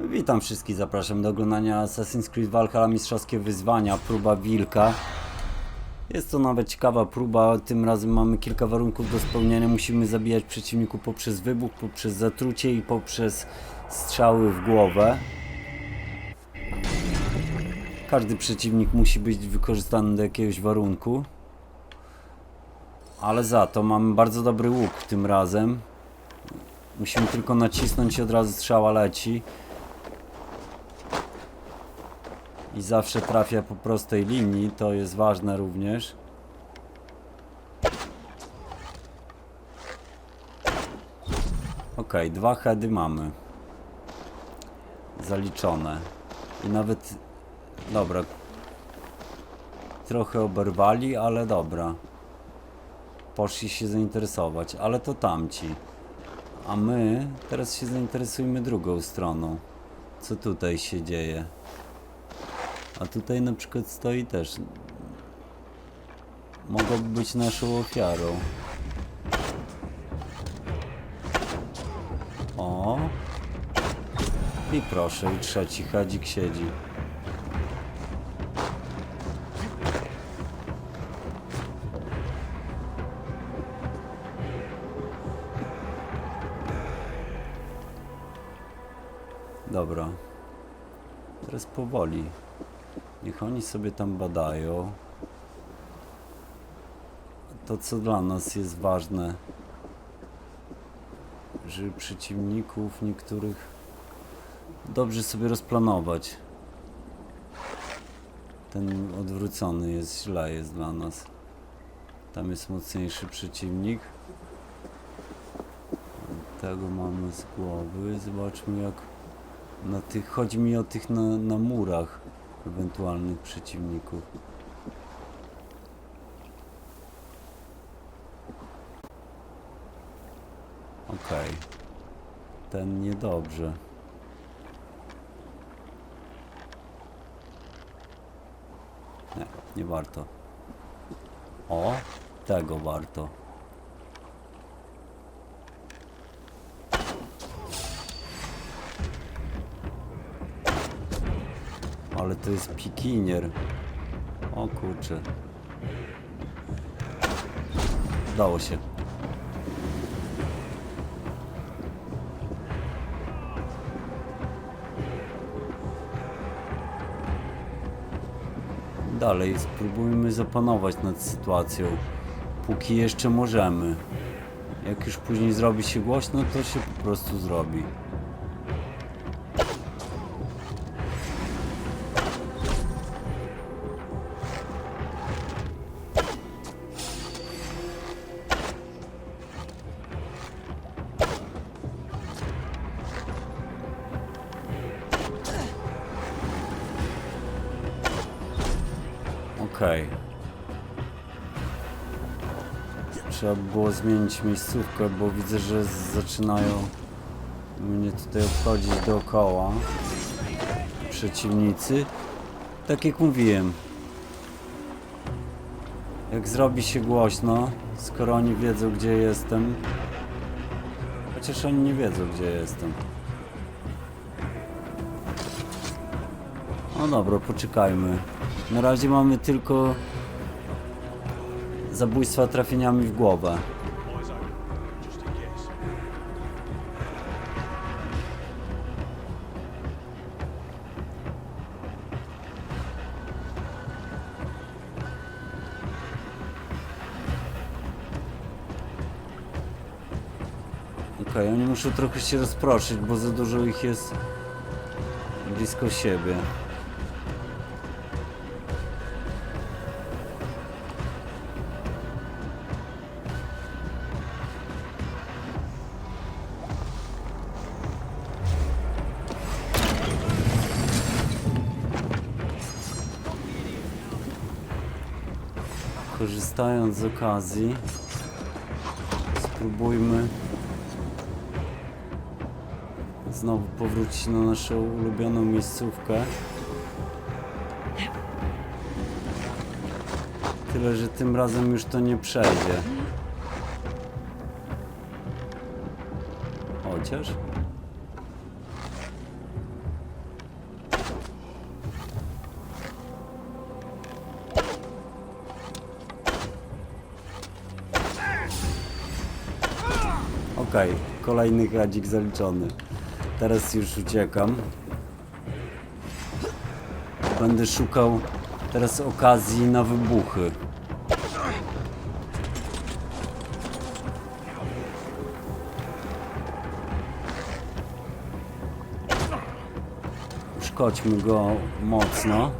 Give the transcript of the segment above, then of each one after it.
Witam wszystkich, zapraszam do oglądania Assassin's Creed Valhalla Mistrzowskie Wyzwania, próba wilka. Jest to nawet ciekawa próba, tym razem mamy kilka warunków do spełnienia. Musimy zabijać przeciwników poprzez wybuch, poprzez zatrucie i poprzez strzały w głowę. Każdy przeciwnik musi być wykorzystany do jakiegoś warunku. Ale za to mamy bardzo dobry łuk tym razem. Musimy tylko nacisnąć i od razu strzała leci. I zawsze trafia po prostej linii, to jest ważne również. Ok, dwa heady mamy. Zaliczone. I nawet... Dobra. Trochę oberwali, ale dobra. Poszli się zainteresować, ale to tamci. A my teraz się zainteresujmy drugą stroną. Co tutaj się dzieje? A tutaj na przykład stoi też. Mogłoby być naszą ofiarą. O. I proszę, i trzeci chadzik siedzi. Dobra. Teraz powoli. Niech oni sobie tam badają. To, co dla nas jest ważne, żeby przeciwników niektórych dobrze sobie rozplanować. Ten odwrócony jest źle, jest dla nas. Tam jest mocniejszy przeciwnik. Tego mamy z głowy. Zobaczmy jak na tych, chodzi mi o tych na, na murach ewentualnych przeciwników. Okej. Ten niedobrze. Nie, nie warto. O, tego warto. To jest pikinier. O kurczę. Udało się. Dalej spróbujmy zapanować nad sytuacją. Póki jeszcze możemy. Jak już później zrobi się głośno, to się po prostu zrobi. Okej. Trzeba by było zmienić miejscówkę, bo widzę, że zaczynają mnie tutaj obchodzić dookoła przeciwnicy. Tak jak mówiłem, jak zrobi się głośno, skoro oni wiedzą, gdzie jestem, chociaż oni nie wiedzą, gdzie jestem. No dobra, poczekajmy. Na razie mamy tylko zabójstwa trafieniami w głowę. Okej, oni muszą trochę się rozproszyć, bo za dużo ich jest blisko siebie. Korzystając z okazji, spróbujmy znowu powrócić na naszą ulubioną miejscówkę. Tyle, że tym razem już to nie przejdzie. Chociaż. Okej, kolejny gadzik zaliczony. Teraz już uciekam. Będę szukał teraz okazji na wybuchy. Szkodźmy go mocno.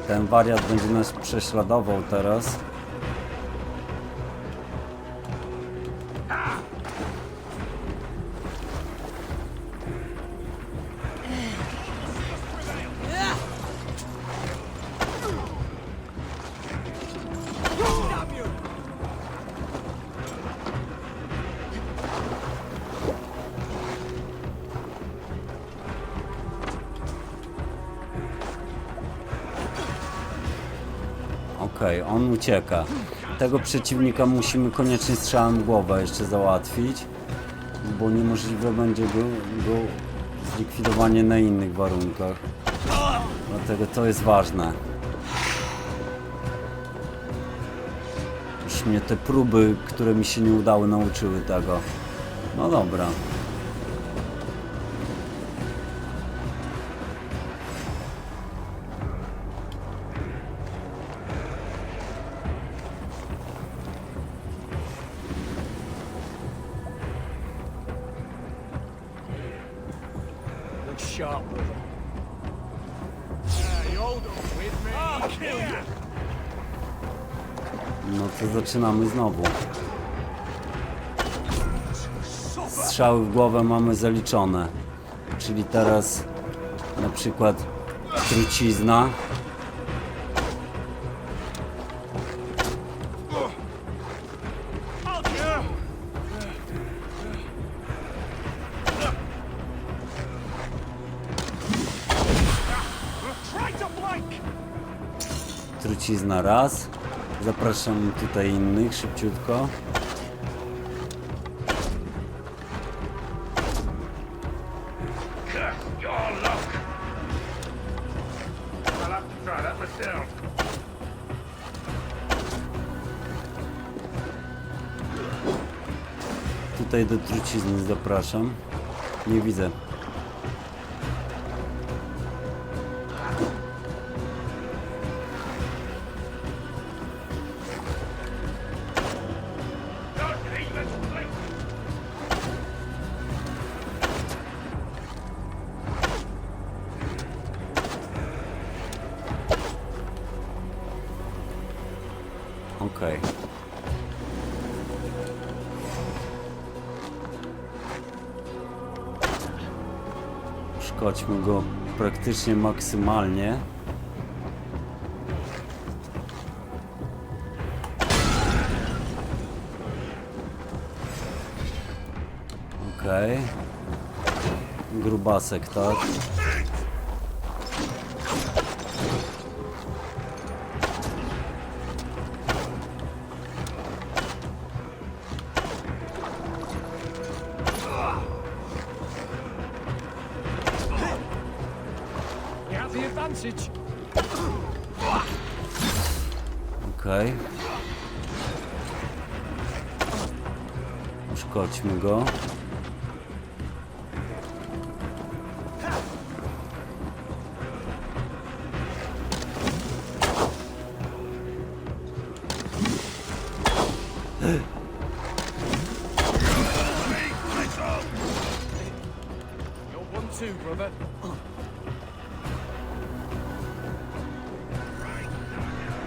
Ten wariat będzie nas prześladował teraz. Okej, on ucieka. Tego przeciwnika musimy koniecznie strzałem głowę jeszcze załatwić, bo niemożliwe będzie go, go zlikwidowanie na innych warunkach. Dlatego to jest ważne. Już mnie te próby, które mi się nie udały, nauczyły tego. No dobra. Sharp, with me. I'll kill you. No to zaczynamy znowu. Strzały w głowę mamy zaliczone. Czyli teraz na przykład trucizna. Trucizna raz. Zapraszam tutaj innych szybciutko. Tutaj do trucizny zapraszam. Nie widzę. Okej. Szkodźmy go praktycznie maksymalnie. Okej. Grubasek, tak? Uszkodźmy go.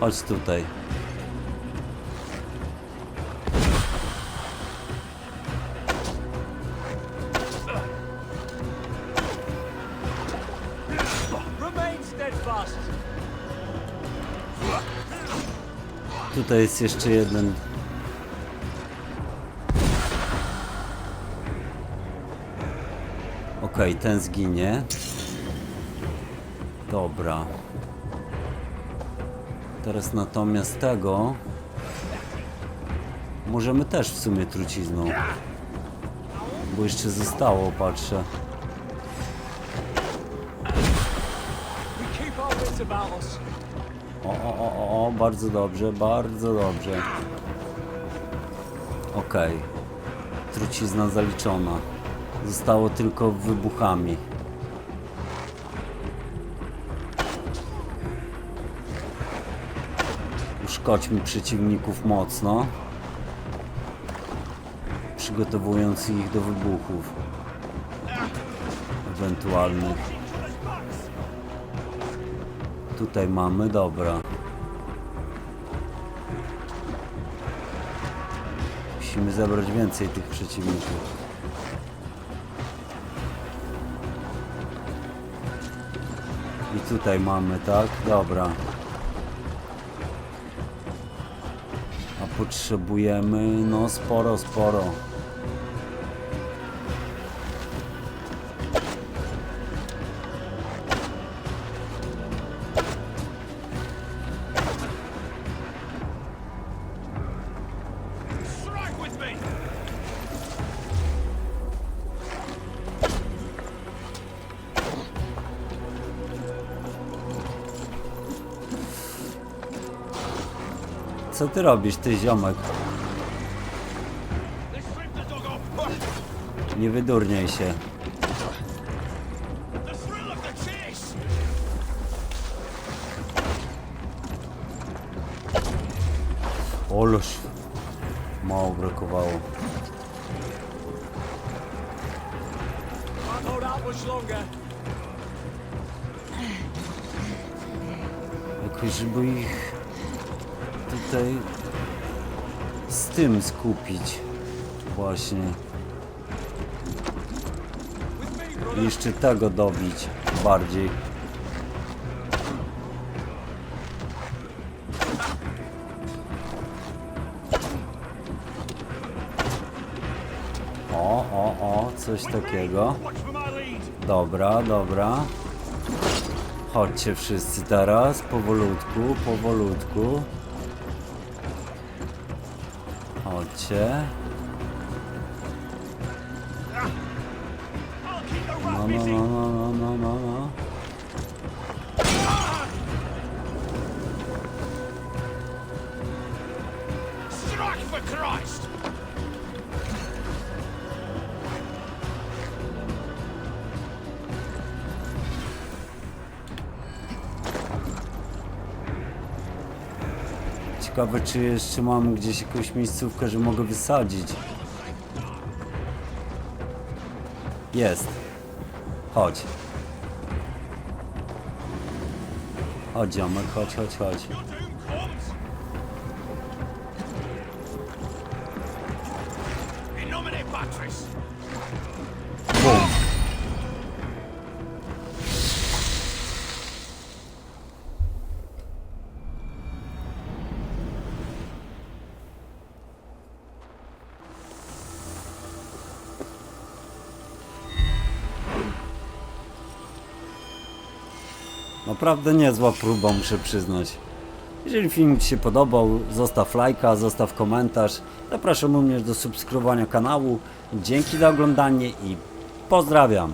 Chodź tutaj. Tutaj jest jeszcze jeden. Okej, ten zginie. Dobra. Teraz natomiast tego Możemy też w sumie trucizną. Bo jeszcze zostało, patrzę. We keep our wits about us. O, o, o, o, bardzo dobrze, bardzo dobrze. Okej. Trucizna zaliczona. Zostało tylko wybuchami. Uszkodźmy przeciwników mocno. Przygotowując ich do wybuchów. Ewentualnych. Tutaj mamy, dobra. Musimy zebrać więcej tych przeciwników. I tutaj mamy, tak? Dobra. A potrzebujemy, no sporo, sporo. Co ty robisz, ty ziomek? Nie wydurniaj się. The Mało brakowało. Jakoś, żeby ich tutaj z tym skupić. Właśnie. I jeszcze tego dobić bardziej. Coś takiego. Dobra, dobra. Chodźcie wszyscy teraz, powolutku, powolutku. Chodźcie. No, no, no, no, no, no, no, no. Strike for Christ! Ciekawe, czy jeszcze mam gdzieś jakąś miejscówkę, że mogę wysadzić. Jest. Chodź. Chodź, ziomek, chodź, chodź, chodź. Naprawdę niezła próba, muszę przyznać. Jeżeli film Ci się podobał, zostaw lajka, zostaw komentarz. Zapraszam również do subskrybowania kanału. Dzięki za oglądanie i pozdrawiam.